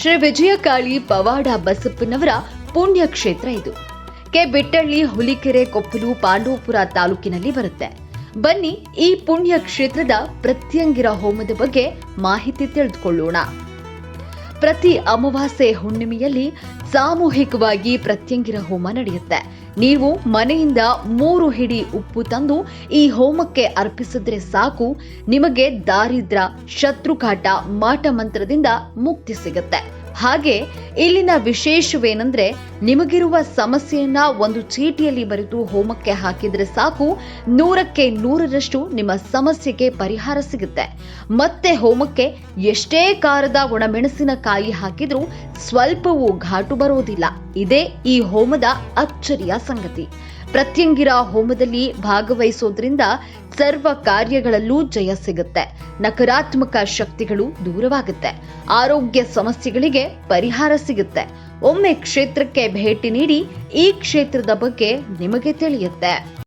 ಶ್ರೀ ವಿಜಯಕಾಳಿ ಪವಾಡ ಬಸಪ್ಪನವರ ಪುಣ್ಯ ಕ್ಷೇತ್ರ ಇದು. ಕೆ ಬಿಟ್ಟಳ್ಳಿ ಹುಲಿಕೆರೆ, ಕೊಪ್ಪಲು, ಪಾಂಡವಪುರ ತಾಲೂಕಿನಲ್ಲಿ ಬರುತ್ತೆ. ಬನ್ನಿ ಈ ಪುಣ್ಯ ಕ್ಷೇತ್ರದ ಪ್ರತ್ಯಂಗಿರ ಹೋಮದ ಬಗ್ಗೆ ಮಾಹಿತಿ ತಿಳಿದುಕೊಳ್ಳೋಣ. ಪ್ರತಿ ಅಮಾವಾಸ್ಯೆ ಹುಣ್ಣಿಮೆಯಲ್ಲಿ ಸಾಮೂಹಿಕವಾಗಿ ಪ್ರತ್ಯಂಗಿರ ಹೋಮ ನಡೆಯುತ್ತೆ. ನೀವು ಮನೆಯಿಂದ ಮೂರು ಹಿಡಿ ಉಪ್ಪು ತಂದು ಈ ಹೋಮಕ್ಕೆ ಅರ್ಪಿಸಿದ್ರೆ ಸಾಕು. ನಿಮಗೆ ದಾರಿದ್ರ ಶತ್ರುಕಾಟ ಮಾಟ ಮಂತ್ರದಿಂದ ಮುಕ್ತಿ ಸಿಗುತ್ತೆ. ಹಾಗೆ ಇಲ್ಲಿನ ವಿಶೇಷವೇನೆಂದ್ರೆ ನಿಮಗಿರುವ ಸಮಸ್ಯೆಯನ್ನ ಒಂದು ಚೀಟಿಯಲ್ಲಿ ಬರೆದು ಹೋಮಕ್ಕೆ ಹಾಕಿದ್ರೆ ಸಾಕು. ನೂರಕ್ಕೆ ನೂರರಷ್ಟು ನಿಮ್ಮ ಸಮಸ್ಯೆಗೆ ಪರಿಹಾರ ಸಿಗುತ್ತೆ. ಮತ್ತೆ ಹೋಮಕ್ಕೆ ಎಷ್ಟೇ ಕಾರದ ಒಣಮೆಣಸಿನಕಾಯಿ ಹಾಕಿದ್ರೂ ಸ್ವಲ್ಪವೂ ಘಾಟು ಬರೋದಿಲ್ಲ. ಇದೇ ಈ ಹೋಮದ ಅಚ್ಚರಿಯ ಸಂಗತಿ. ಪ್ರತ್ಯಂಗಿರ ಹೋಮದಲ್ಲಿ ಭಾಗವಹಿಸೋದ್ರಿಂದ ಸರ್ವ ಕಾರ್ಯಗಳಲ್ಲೂ ಜಯ ಸಿಗುತ್ತೆ. ನಕಾರಾತ್ಮಕ ಶಕ್ತಿಗಳು ದೂರವಾಗುತ್ತೆ. ಆರೋಗ್ಯ ಸಮಸ್ಯೆಗಳಿಗೆ ಪರಿಹಾರ ಸಿಗುತ್ತೆ. ಒಮ್ಮೆ ಕ್ಷೇತ್ರಕ್ಕೆ ಭೇಟಿ ನೀಡಿ ಈ ಕ್ಷೇತ್ರದ ಬಗ್ಗೆ ನಿಮಗೆ ತಿಳಿಯುತ್ತೆ.